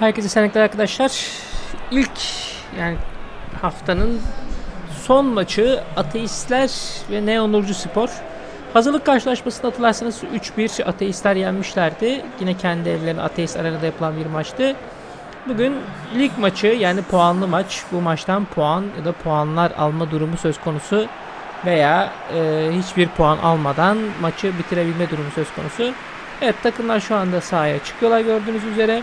Herkese selamlar arkadaşlar. İlk yani haftanın son maçı Ateistler ve Neonurcu Spor. Hazırlık karşılaşmasında hatırlarsanız 3-1 Ateistler yenmişlerdi. Yine kendi evlerinde Ateist arasında yapılan bir maçtı. Bugün lig maçı yani puanlı maç. Bu maçtan puan ya da puanlar alma durumu söz konusu veya e, hiçbir puan almadan maçı bitirebilme durumu söz konusu. Evet takımlar şu anda sahaya çıkıyorlar gördüğünüz üzere.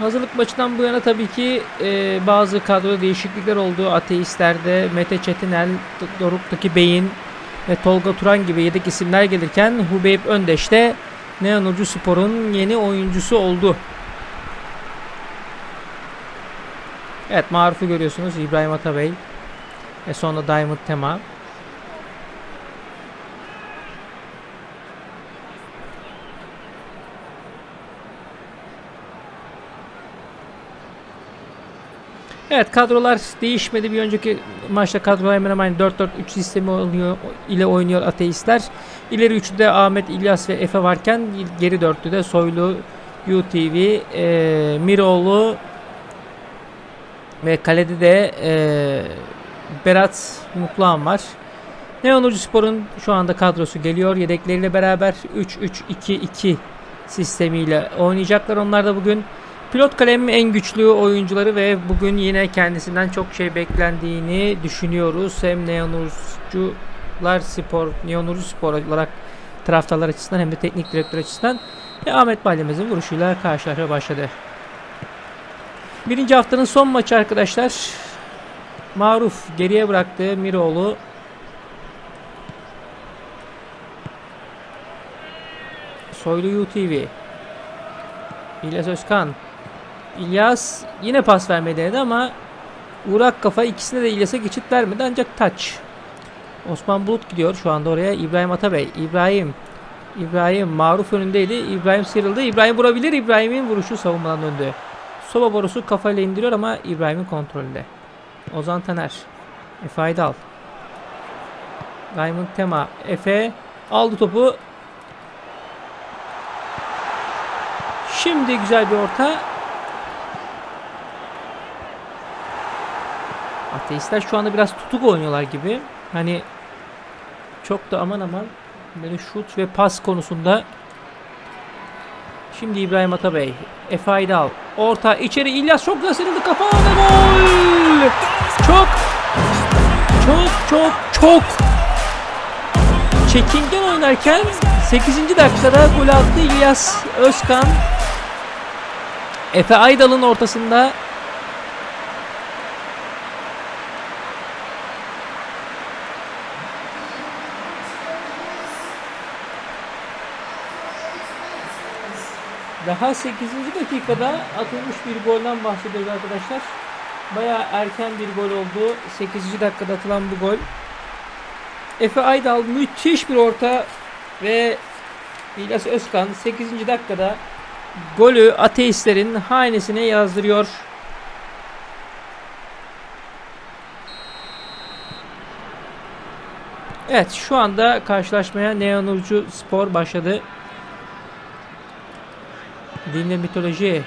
Hazırlık maçından bu yana tabii ki e, bazı kadro değişiklikler oldu. Ateistlerde Mete Çetinel, Doruk'taki Beyin ve Tolga Turan gibi yedek isimler gelirken Hubeyb Öndeş de Neonurcu Spor'un yeni oyuncusu oldu. Evet Maruf'u görüyorsunuz İbrahim Atabey ve sonra Diamond Tema. Evet kadrolar değişmedi. Bir önceki maçta kadrolar hemen hemen 4-4-3 sistemi oynuyor, ile oynuyor ateistler. İleri üçlüde Ahmet, İlyas ve Efe varken geri dörtlüde Soylu, UTV, e, Miroğlu ve kalede de e, Berat Mutluhan var. Neonucu Spor'un şu anda kadrosu geliyor. Yedekleriyle beraber 3-3-2-2 sistemiyle oynayacaklar. Onlar da bugün Pilot kalemin en güçlü oyuncuları ve bugün yine kendisinden çok şey beklendiğini düşünüyoruz. Hem Neonurcular Spor, Neonurcu Spor olarak taraftarlar açısından hem de teknik direktör açısından ve Ahmet Balyemez'in vuruşuyla karşılaşma başladı. Birinci haftanın son maçı arkadaşlar. Maruf geriye bıraktı Miroğlu. Soylu UTV. İlyas Özkan. İlyas yine pas vermeyi denedi ama Urak kafa ikisine de İlyas'a geçit vermedi ancak taç. Osman Bulut gidiyor şu anda oraya. İbrahim Atabey. İbrahim. İbrahim maruf önündeydi. İbrahim sıyrıldı. İbrahim vurabilir. İbrahim'in vuruşu savunmadan döndü. Soba borusu kafayla indiriyor ama İbrahim'in kontrolünde. Ozan Taner. Efe Aydal. Diamond Tema. Efe aldı topu. Şimdi güzel bir orta. Ateistler şu anda biraz tutuk oynuyorlar gibi. Hani çok da aman aman böyle şut ve pas konusunda Şimdi İbrahim Atabey. Efe Aydal. Orta içeri İlyas çok güzel sıyrıldı kafa ve gol. Çok çok çok çok çekingen oynarken 8. dakikada gol attı İlyas Özkan. Efe Aydal'ın ortasında Daha 8. dakikada atılmış bir golden bahsediyoruz arkadaşlar. Baya erken bir gol oldu. 8. dakikada atılan bu gol. Efe Aydal müthiş bir orta ve İlyas Özkan 8. dakikada golü ateistlerin hanesine yazdırıyor. Evet şu anda karşılaşmaya Neonurcu Spor başladı. Dinle mitoloji.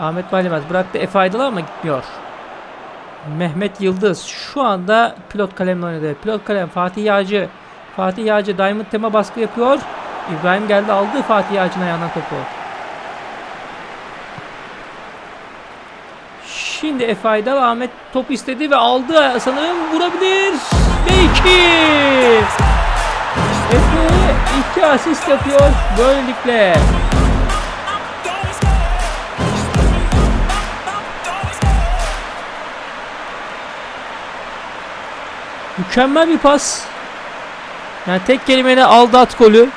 Ahmet Balimez bıraktı Efe Aydal ama gitmiyor. Mehmet Yıldız şu anda pilot kalemle oynadı. Pilot kalem Fatih Yağcı. Fatih Yağcı Diamond tema baskı yapıyor. İbrahim geldi aldı Fatih Yağcı'nın ayağından topu. Şimdi Efe Aydal Ahmet top istedi ve aldı sanırım vurabilir. Ve iki. Efe iki asist yapıyor böylelikle. Mükemmel bir pas. Yani tek kelimeyle aldı golü.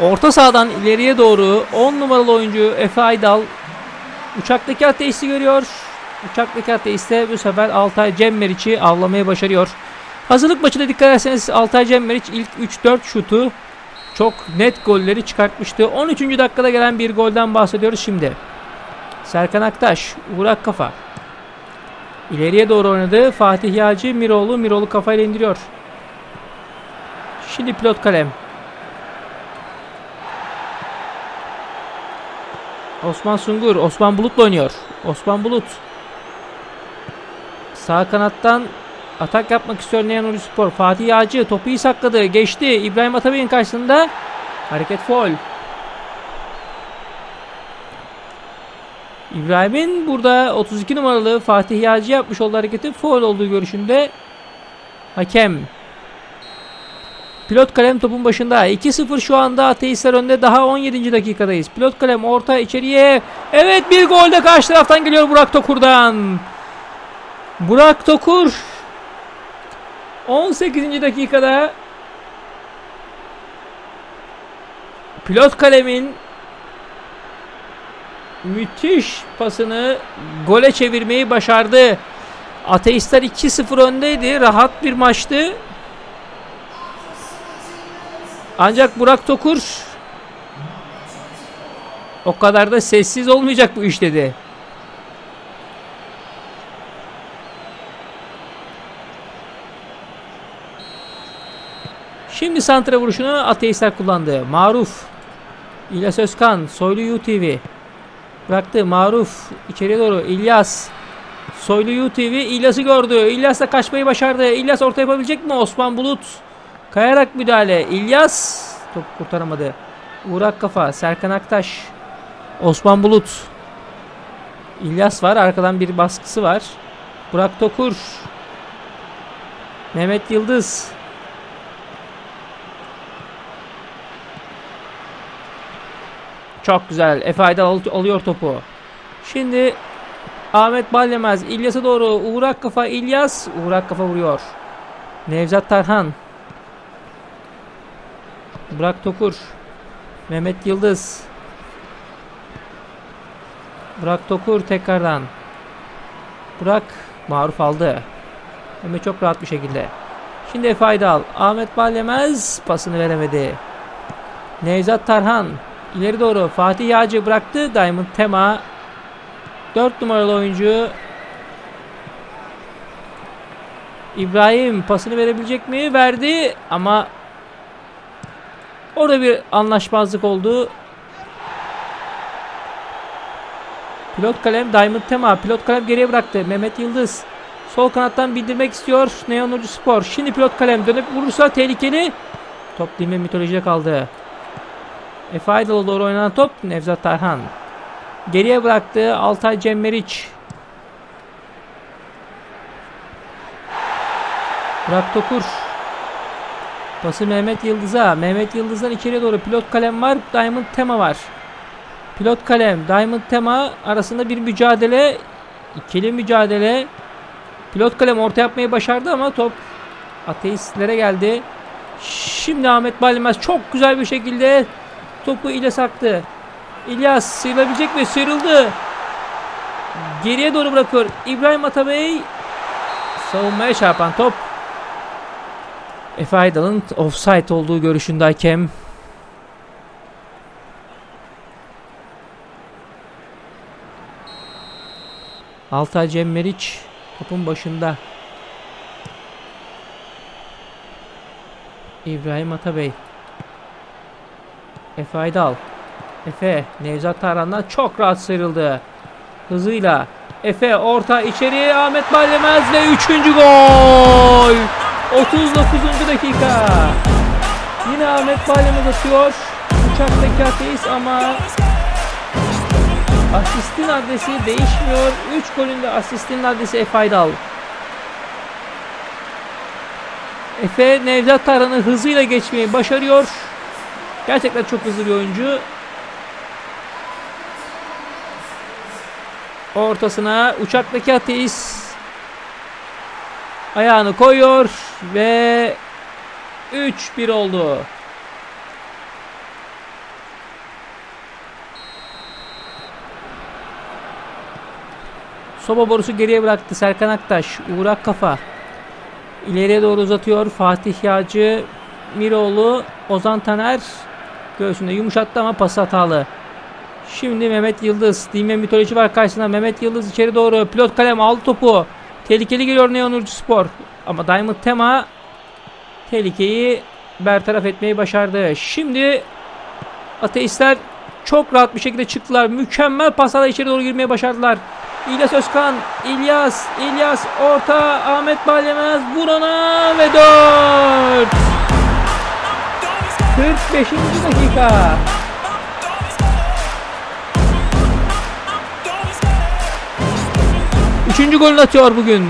Orta sahadan ileriye doğru 10 numaralı oyuncu Efe Aydal uçaktaki ateisti görüyor. Uçaktaki ateist de bu sefer Altay Cemmeriç'i avlamayı başarıyor. Hazırlık maçına dikkat ederseniz Altay Cemmeriç ilk 3-4 şutu çok net golleri çıkartmıştı. 13. dakikada gelen bir golden bahsediyoruz şimdi. Serkan Aktaş, Uğrak Kafa. İleriye doğru oynadı. Fatih Yağcı Miroğlu. Miroğlu kafayla indiriyor. Şimdi pilot kalem. Osman Sungur. Osman Bulut'la oynuyor. Osman Bulut. Sağ kanattan atak yapmak istiyor Neon Spor. Fatih Yağcı topu iyi sakladı. Geçti. İbrahim Atabey'in karşısında hareket foul. İbrahim'in burada 32 numaralı Fatih Yağcı yapmış olduğu hareketi foul olduğu görüşünde hakem. Pilot kalem topun başında. 2-0 şu anda ateistler önde. Daha 17. dakikadayız. Pilot kalem orta içeriye. Evet bir gol de karşı taraftan geliyor Burak Tokur'dan. Burak Tokur 18. dakikada pilot kalemin müthiş pasını gole çevirmeyi başardı. Ateistler 2-0 öndeydi. Rahat bir maçtı. Ancak Burak Tokur o kadar da sessiz olmayacak bu iş dedi. Şimdi santra vuruşunu ateistler kullandı. Maruf. İlyas Özkan. Soylu UTV. Bıraktı. Maruf. içeriye doğru. İlyas. Soylu UTV. İlyas'ı gördü. İlyas da kaçmayı başardı. İlyas orta yapabilecek mi? Osman Bulut. Kayarak müdahale. İlyas. Top kurtaramadı. Uğrak kafa. Serkan Aktaş. Osman Bulut. İlyas var. Arkadan bir baskısı var. Burak Tokur. Mehmet Yıldız. Çok güzel. Efe Aydal al- alıyor topu. Şimdi Ahmet Ballemez İlyas'a doğru Uğrak kafa İlyas. Uğrak kafa vuruyor. Nevzat Tarhan. Burak Tokur. Mehmet Yıldız. Burak Tokur tekrardan. Burak maruf aldı. De çok rahat bir şekilde. Şimdi Efe Aydal. Ahmet Ballemez pasını veremedi. Nevzat Tarhan. İleri doğru Fatih Yağcı bıraktı. Diamond Tema 4 numaralı oyuncu İbrahim pasını verebilecek mi? Verdi ama orada bir anlaşmazlık oldu. Pilot kalem Diamond Tema. Pilot kalem geriye bıraktı. Mehmet Yıldız. Sol kanattan bildirmek istiyor. Neon Ucu Spor. Şimdi pilot kalem dönüp vurursa tehlikeli. Top dilme mitolojide kaldı. Efe Aydal'a doğru oynanan top Nevzat Tarhan. Geriye bıraktı Altay Cemmeriç. Burak Tokur. Pası Mehmet Yıldız'a. Mehmet Yıldız'dan içeriye doğru pilot kalem var. Diamond Tema var. Pilot kalem, Diamond Tema arasında bir mücadele. ikili mücadele. Pilot kalem orta yapmayı başardı ama top ateistlere geldi. Şimdi Ahmet Balimez çok güzel bir şekilde topu ile saktı. İlyas sıyrılabilecek mi? Sıyrıldı. Geriye doğru bırakıyor. İbrahim Atabey savunmaya çarpan top. Efe Aydal'ın offside olduğu görüşünde hakem. Altay Cemmeriç topun başında. İbrahim Atabey. Efe Aydal. Efe Nevzat Tarhan'dan çok rahat sıyrıldı. Hızıyla. Efe orta içeriye Ahmet Ballemez ve 3. gol. 39. dakika. Yine Ahmet Ballemez atıyor. Uçaktaki ateist ama asistin adresi değişmiyor. 3 golün de asistin adresi Efe Aydal. Efe Nevzat Tarhan'ı hızıyla geçmeyi başarıyor. Gerçekten çok hızlı bir oyuncu. Ortasına uçaktaki ateist ayağını koyuyor ve 3-1 oldu. Soba borusu geriye bıraktı Serkan Aktaş. Uğrak kafa. İleriye doğru uzatıyor. Fatih Yağcı, Miroğlu, Ozan Taner göğsünde yumuşattı ama pas hatalı. Şimdi Mehmet Yıldız. Dilme mitoloji var karşısında. Mehmet Yıldız içeri doğru. Pilot kalem aldı topu. Tehlikeli geliyor Neon Urcu Spor. Ama Diamond Tema tehlikeyi bertaraf etmeyi başardı. Şimdi ateistler çok rahat bir şekilde çıktılar. Mükemmel paslarla içeri doğru girmeye başardılar. İlyas Özkan, İlyas, İlyas orta, Ahmet Balemez vurana ve 4. 45. dakika. Üçüncü golünü atıyor bugün.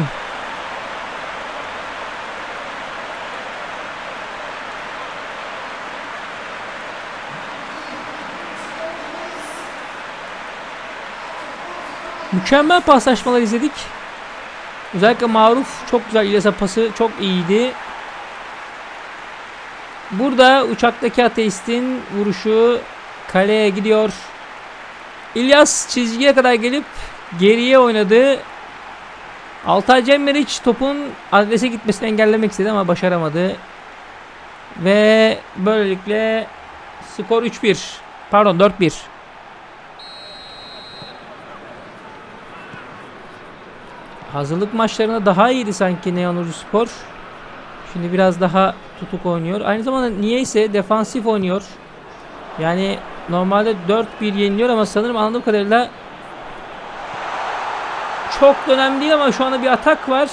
Mükemmel paslaşmalar izledik. Özellikle Maruf çok güzel İlyas'a pası çok iyiydi. Burada uçaktaki ateistin vuruşu kaleye gidiyor. İlyas çizgiye kadar gelip geriye oynadı. Altay Cemmeriç topun adrese gitmesini engellemek istedi ama başaramadı. Ve böylelikle skor 3-1. Pardon 4-1. Hazırlık maçlarında daha iyiydi sanki Neon Spor. Şimdi biraz daha tutuk oynuyor. Aynı zamanda niyeyse defansif oynuyor. Yani normalde 4-1 yeniliyor ama sanırım anladığım kadarıyla çok önemli değil ama şu anda bir atak var.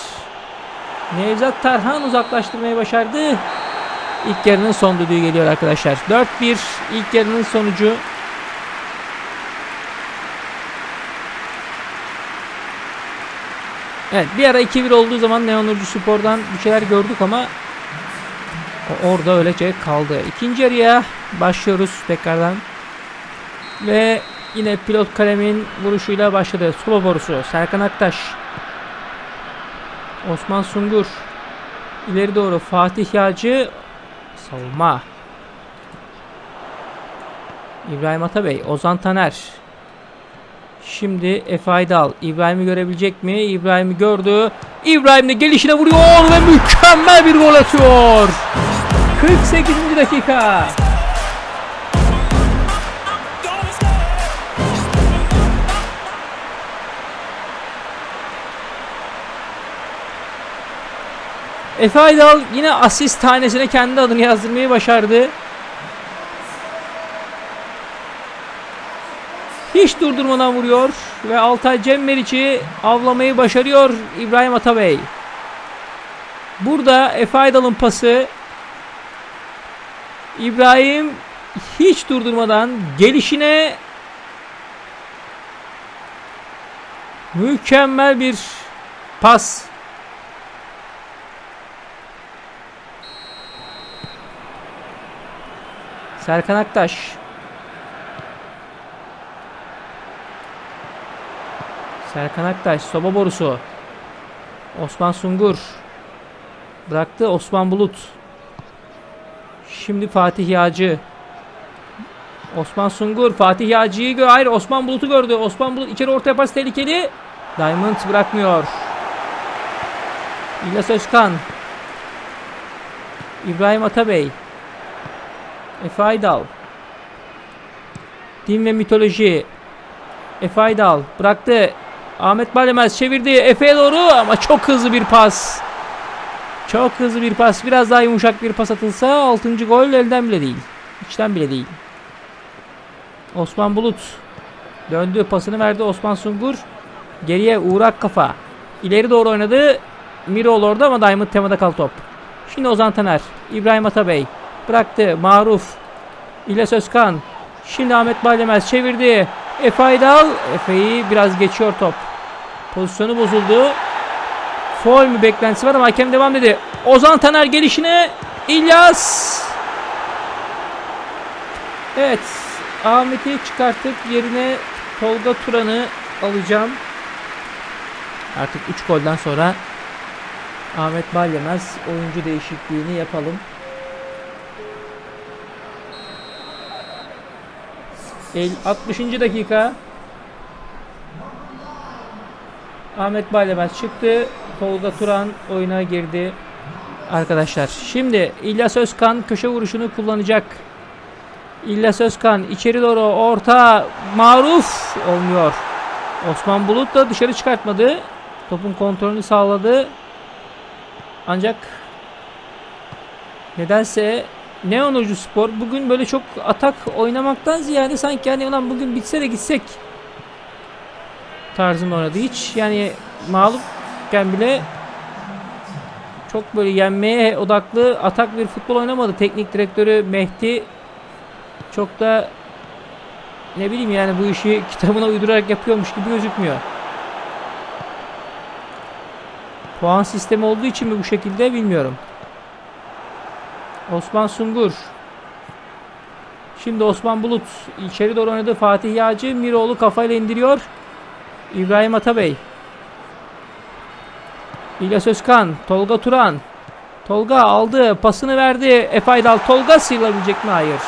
Nevzat Tarhan uzaklaştırmayı başardı. İlk yarının son düdüğü geliyor arkadaşlar. 4-1 ilk yarının sonucu. Evet bir ara 2-1 olduğu zaman Neon Urcu Spor'dan bir şeyler gördük ama o orada öylece kaldı. İkinci yarıya başlıyoruz tekrardan. Ve yine pilot kalemin vuruşuyla başladı. Solo borusu Serkan Aktaş. Osman Sungur. İleri doğru Fatih Yağcı. Savunma. İbrahim Atabey. Ozan Taner. Şimdi Efe Aydal. İbrahim'i görebilecek mi? İbrahim'i gördü. İbrahim de gelişine vuruyor ve mükemmel bir gol atıyor. 48. dakika. Efe Aydal yine asist tanesine kendi adını yazdırmayı başardı. Hiç durdurmadan vuruyor ve Altay Cemmeriç'i avlamayı başarıyor İbrahim Atabey. Burada Efe Aydal'ın pası İbrahim hiç durdurmadan gelişine mükemmel bir pas. Serkan Aktaş. Serkan Aktaş soba borusu. Osman Sungur. Bıraktı Osman Bulut. Şimdi Fatih Yağcı. Osman Sungur Fatih Yağcı'yı gör. Hayır Osman Bulut'u gördü. Osman Bulut içeri orta yaparsa tehlikeli. Diamond bırakmıyor. İlyas Özkan. İbrahim Atabey. Efe Aydal. Din ve mitoloji. Efe Aydal bıraktı. Ahmet Balemez çevirdi. Efe'ye doğru ama çok hızlı bir pas. Çok hızlı bir pas. Biraz daha yumuşak bir pas atılsa 6. gol elden bile değil. İçten bile değil. Osman Bulut döndü pasını verdi Osman Sungur. Geriye Uğrak Kafa. İleri doğru oynadı. Mirol orada ama Diamond temada kal top. Şimdi Ozan Taner. İbrahim Atabey. Bıraktı. Maruf. İlyas Özkan. Şimdi Ahmet Balemez çevirdi. Efe Aydal. Efe'yi biraz geçiyor top. Pozisyonu bozuldu. Foul mü beklentisi var ama hakem devam dedi. Ozan Taner gelişine İlyas. Evet. Ahmet'i çıkartıp yerine Tolga Turan'ı alacağım. Artık 3 golden sonra Ahmet Balyemez oyuncu değişikliğini yapalım. El 60. dakika. Ahmet Balyemez çıktı. Tolga Turan oyuna girdi. Arkadaşlar şimdi İlyas Özkan köşe vuruşunu kullanacak. İlyas Özkan içeri doğru orta maruf olmuyor. Osman Bulut da dışarı çıkartmadı. Topun kontrolünü sağladı. Ancak nedense Neon Ucu Spor bugün böyle çok atak oynamaktan ziyade sanki yani ulan bugün bitse de gitsek tarzında oynadı. Hiç yani mağlupken bile çok böyle yenmeye odaklı atak bir futbol oynamadı. Teknik direktörü Mehdi çok da ne bileyim yani bu işi kitabına uydurarak yapıyormuş gibi gözükmüyor. Puan sistemi olduğu için mi bu şekilde bilmiyorum. Osman Sungur. Şimdi Osman Bulut içeri doğru oynadı. Fatih Yağcı Miroğlu kafayla indiriyor. İbrahim Atabey. İlyas Özkan. Tolga Turan. Tolga aldı. Pasını verdi. Efe Aydal. Tolga sıyrılabilecek mi? Hayır.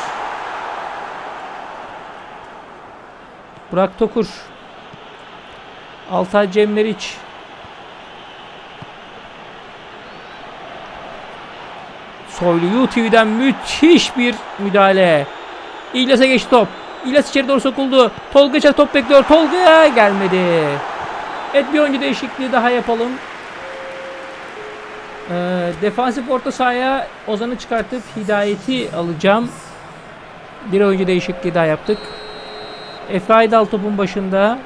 Burak Tokur. Altay Cemleriç. Soylu UTV'den müthiş bir müdahale. İlyas'a geçti top. İlyas içeri doğru sokuldu. Tolga içeri top bekliyor. Tolga gelmedi. Evet bir oyuncu değişikliği daha yapalım. Ee, defansif orta sahaya Ozan'ı çıkartıp Hidayet'i alacağım. Bir oyuncu değişikliği daha yaptık. Efe Aydal topun başında.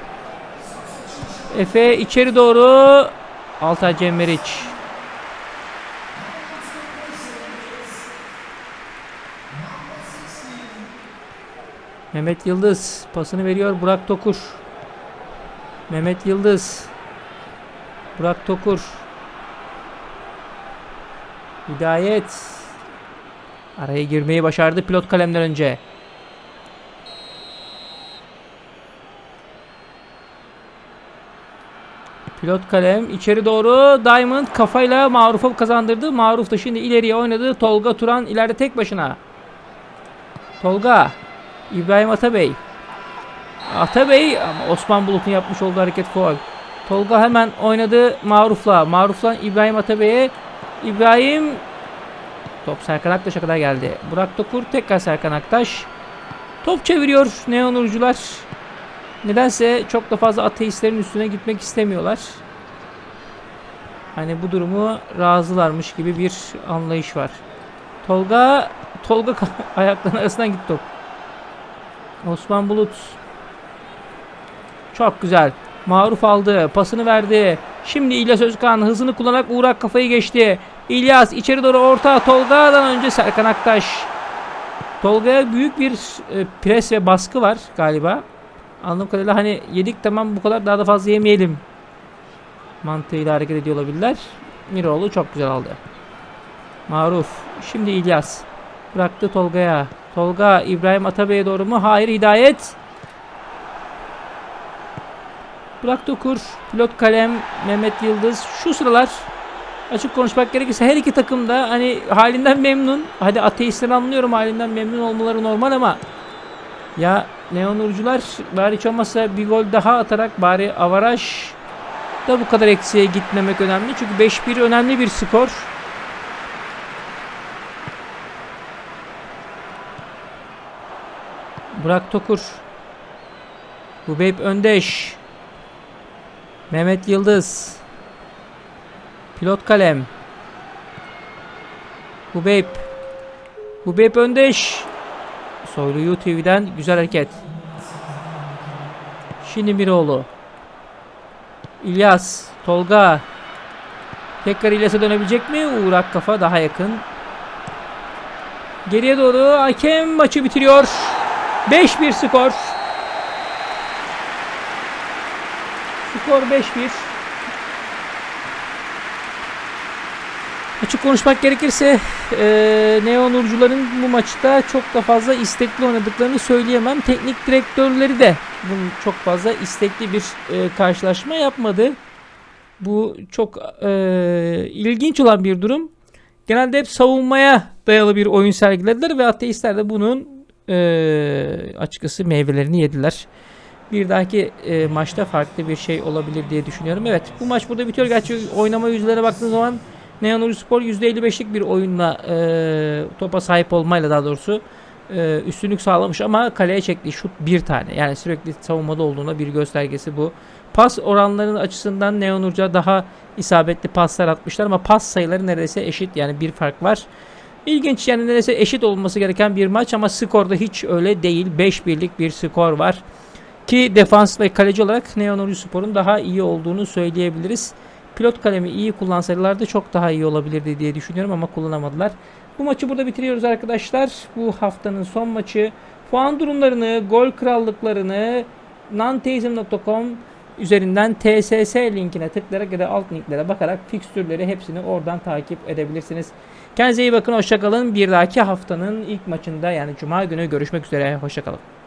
Efe içeri doğru. Altay Cemeriç. Mehmet Yıldız pasını veriyor Burak Tokur. Mehmet Yıldız. Burak Tokur. Hidayet. Araya girmeyi başardı pilot kalemden önce. Pilot kalem içeri doğru Diamond kafayla Maruf'a kazandırdı. Maruf da şimdi ileriye oynadı. Tolga Turan ileride tek başına. Tolga İbrahim Atabey. Atabey ama Osman Bulut'un yapmış olduğu hareket faul. Tolga hemen oynadı Maruf'la. Maruf'la İbrahim Atabey'e. İbrahim top Serkan Aktaş'a kadar geldi. Burak Tokur tekrar Serkan Aktaş. Top çeviriyor Neonurcular. Nedense çok da fazla ateistlerin üstüne gitmek istemiyorlar. Hani bu durumu razılarmış gibi bir anlayış var. Tolga Tolga ayaklarının arasından gitti top. Osman Bulut. Çok güzel. Maruf aldı. Pasını verdi. Şimdi İlyas Özkan hızını kullanarak Uğrak kafayı geçti. İlyas içeri doğru orta. Tolga'dan önce Serkan Aktaş. Tolga'ya büyük bir e, pres ve baskı var galiba. Anladığım kadarıyla hani yedik tamam bu kadar daha da fazla yemeyelim. Mantığıyla hareket ediyor olabilirler. Miroğlu çok güzel aldı. Maruf. Şimdi İlyas. Bıraktı Tolga'ya. Tolga İbrahim Atabey'e doğru mu? Hayır Hidayet. Burak Dokur, pilot kalem, Mehmet Yıldız. Şu sıralar açık konuşmak gerekirse her iki takım da hani halinden memnun. Hadi ateistleri anlıyorum halinden memnun olmaları normal ama ya Neonurcular bari hiç olmazsa bir gol daha atarak bari avaraj da bu kadar eksiğe gitmemek önemli. Çünkü 5-1 önemli bir skor. Burak Tokur. Hubeyb Öndeş. Mehmet Yıldız. Pilot kalem. Hubeyb. Hubeyb Öndeş. Soylu UTV'den güzel hareket. Şimdi Miroğlu. İlyas. Tolga. Tekrar İlyas'a dönebilecek mi? Uğrak kafa daha yakın. Geriye doğru hakem maçı bitiriyor. 5-1 skor. Skor 5-1. Açık konuşmak gerekirse e, Neon Urcuların bu maçta çok da fazla istekli oynadıklarını söyleyemem. Teknik direktörleri de bunun çok fazla istekli bir e, karşılaşma yapmadı. Bu çok e, ilginç olan bir durum. Genelde hep savunmaya dayalı bir oyun sergilediler ve ateistler de bunun e, açıkçası meyvelerini yediler. Bir dahaki e, maçta farklı bir şey olabilir diye düşünüyorum. Evet bu maç burada bitiyor. Gerçi oynama yüzlere baktığınız zaman Neon Spor %55'lik bir oyunla e, topa sahip olmayla daha doğrusu e, üstünlük sağlamış ama kaleye çektiği şut bir tane. Yani sürekli savunmada olduğuna bir göstergesi bu. Pas oranlarının açısından Neon Urca daha isabetli paslar atmışlar ama pas sayıları neredeyse eşit. Yani bir fark var. İlginç yani neredeyse eşit olması gereken bir maç ama skorda hiç öyle değil. 5 birlik bir skor var. Ki defans ve kaleci olarak Neon Spor'un daha iyi olduğunu söyleyebiliriz. Pilot kalemi iyi kullansaydılar da çok daha iyi olabilirdi diye düşünüyorum ama kullanamadılar. Bu maçı burada bitiriyoruz arkadaşlar. Bu haftanın son maçı. Puan durumlarını, gol krallıklarını nanteizm.com üzerinden TSS linkine tıklayarak ya da alt linklere bakarak fikstürleri hepsini oradan takip edebilirsiniz. Kendinize iyi bakın, hoşçakalın. Bir dahaki haftanın ilk maçında yani Cuma günü görüşmek üzere. Hoşçakalın.